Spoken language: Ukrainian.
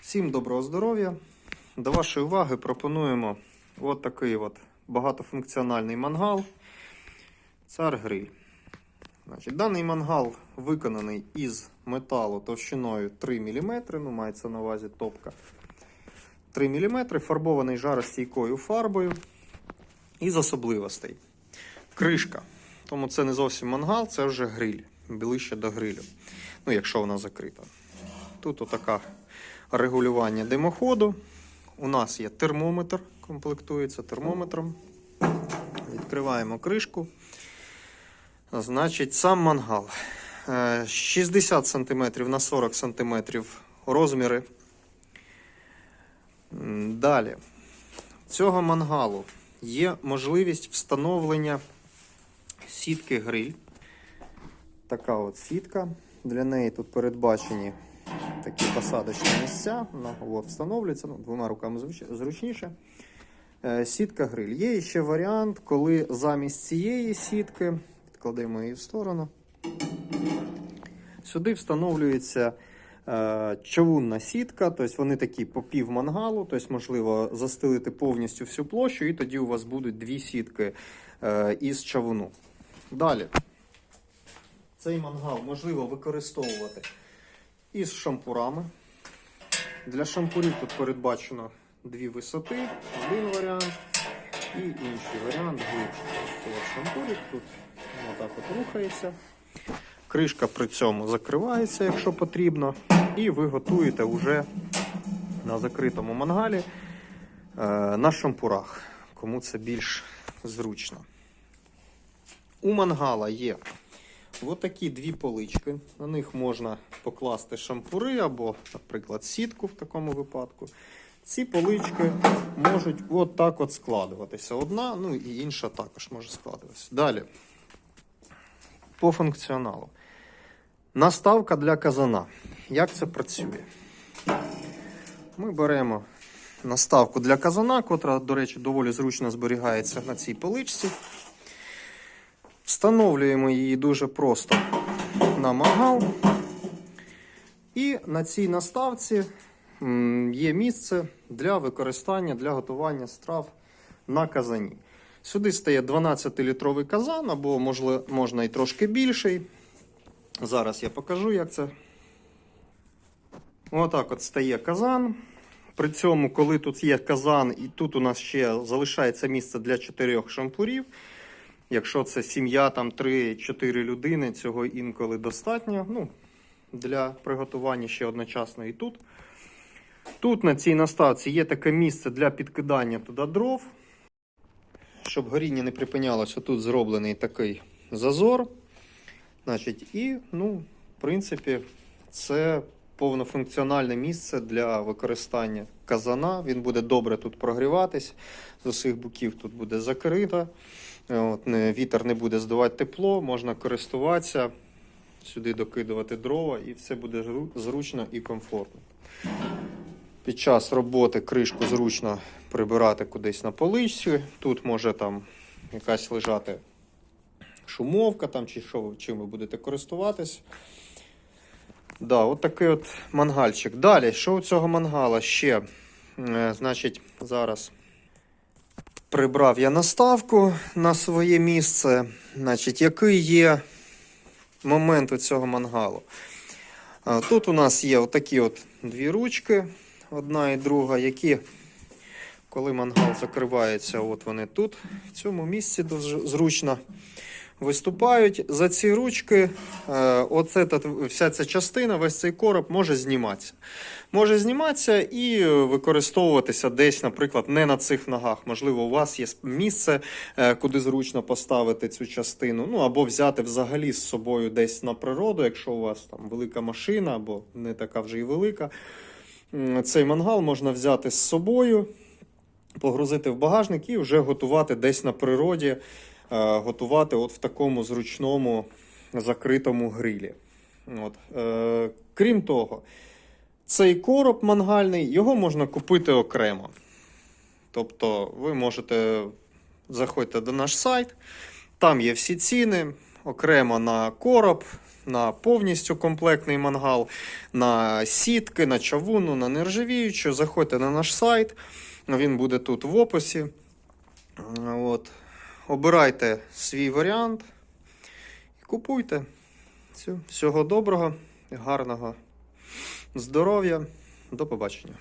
Всім доброго здоров'я. До вашої уваги пропонуємо от такий от багатофункціональний мангал. Цар гриль. Даний мангал виконаний із металу товщиною 3 мм, ну мається на увазі топка. 3 мм, фарбований жаростійкою фарбою. Із особливостей. Кришка. Тому це не зовсім мангал, це вже гриль. Ближче до грилю. Ну, якщо вона закрита. Тут отака регулювання димоходу. У нас є термометр, комплектується термометром. Відкриваємо кришку. Значить, сам мангал. Е, 60 см на 40 см розміри. Далі. Цього мангалу є можливість встановлення сітки гриль. Така от сітка. Для неї тут передбачені такі посадочні місця. Вона от, встановлюється ну, двома руками зручніше. Е, Сітка гриль. Є ще варіант, коли замість цієї сітки, відкладемо її в сторону, сюди встановлюється е, човунна сітка, тобто вони такі по пів мангалу, тобто можливо застелити повністю всю площу, і тоді у вас будуть дві сітки е, із чавуну. Далі. Цей мангал можливо використовувати із шампурами. Для шампурів тут передбачено дві висоти, один варіант і інший варіант глибший. Тобто шампурик тут отак от рухається. Кришка при цьому закривається, якщо потрібно, і ви готуєте вже на закритому мангалі е, на шампурах, кому це більш зручно. У мангала є Ось такі дві полички. На них можна покласти шампури або, наприклад, сітку в такому випадку. Ці полички можуть от так от складуватися. Одна, ну і інша також може складуватися. Далі. По функціоналу. Наставка для казана. Як це працює? Ми беремо наставку для казана, котра, до речі, доволі зручно зберігається на цій поличці. Встановлюємо її дуже просто на мангал. І на цій наставці є місце для використання для готування страв на казані. Сюди стає 12-літровий казан, або можливо, можна і трошки більший. Зараз я покажу, як це. Отак от стає казан. При цьому, коли тут є казан, і тут у нас ще залишається місце для 4 шампурів. Якщо це сім'я, там 3-4 людини, цього інколи достатньо. Ну, для приготування ще одночасно і тут. Тут на цій наставці є таке місце для підкидання туди дров. Щоб горіння не припинялося, тут зроблений такий зазор. Значить, і, ну, в принципі, це повнофункціональне місце для використання казана. Він буде добре тут прогріватись. З усіх боків тут буде закрито. От, вітер не буде здавати тепло, можна користуватися, сюди докидувати дрова, і все буде зручно і комфортно. Під час роботи кришку зручно прибирати кудись на поличці. Тут може там якась лежати шумовка там, чи що, чим ви будете користуватись. Да, от такий от мангальчик. Далі, що у цього мангала ще? Е, значить, зараз прибрав я наставку на своє місце. Значить, який є момент у цього мангалу? Тут у нас є отакі от дві ручки, одна і друга, які, коли мангал закривається, от вони тут, в цьому місці дуже зручно виступають. За ці ручки, е, оце, вся ця частина, весь цей короб може зніматися. Може зніматися і використовуватися десь, наприклад, не на цих ногах. Можливо, у вас є місце, е, куди зручно поставити цю частину. Ну або взяти взагалі з собою десь на природу, якщо у вас там велика машина, або не така вже і велика. Цей мангал можна взяти з собою, погрузити в багажник і вже готувати десь на природі, готувати от в такому зручному закритому грилі. От. Е, Крім того, цей короб мангальний, його можна купити окремо. Тобто ви можете заходьте до наш сайт, там є всі ціни, окремо на короб, на повністю комплектний мангал, на сітки, на чавуну, на нержавіючу. Заходьте на наш сайт, він буде тут в описі. От. Обирайте свій варіант і купуйте. Всього доброго, гарного здоров'я. До побачення.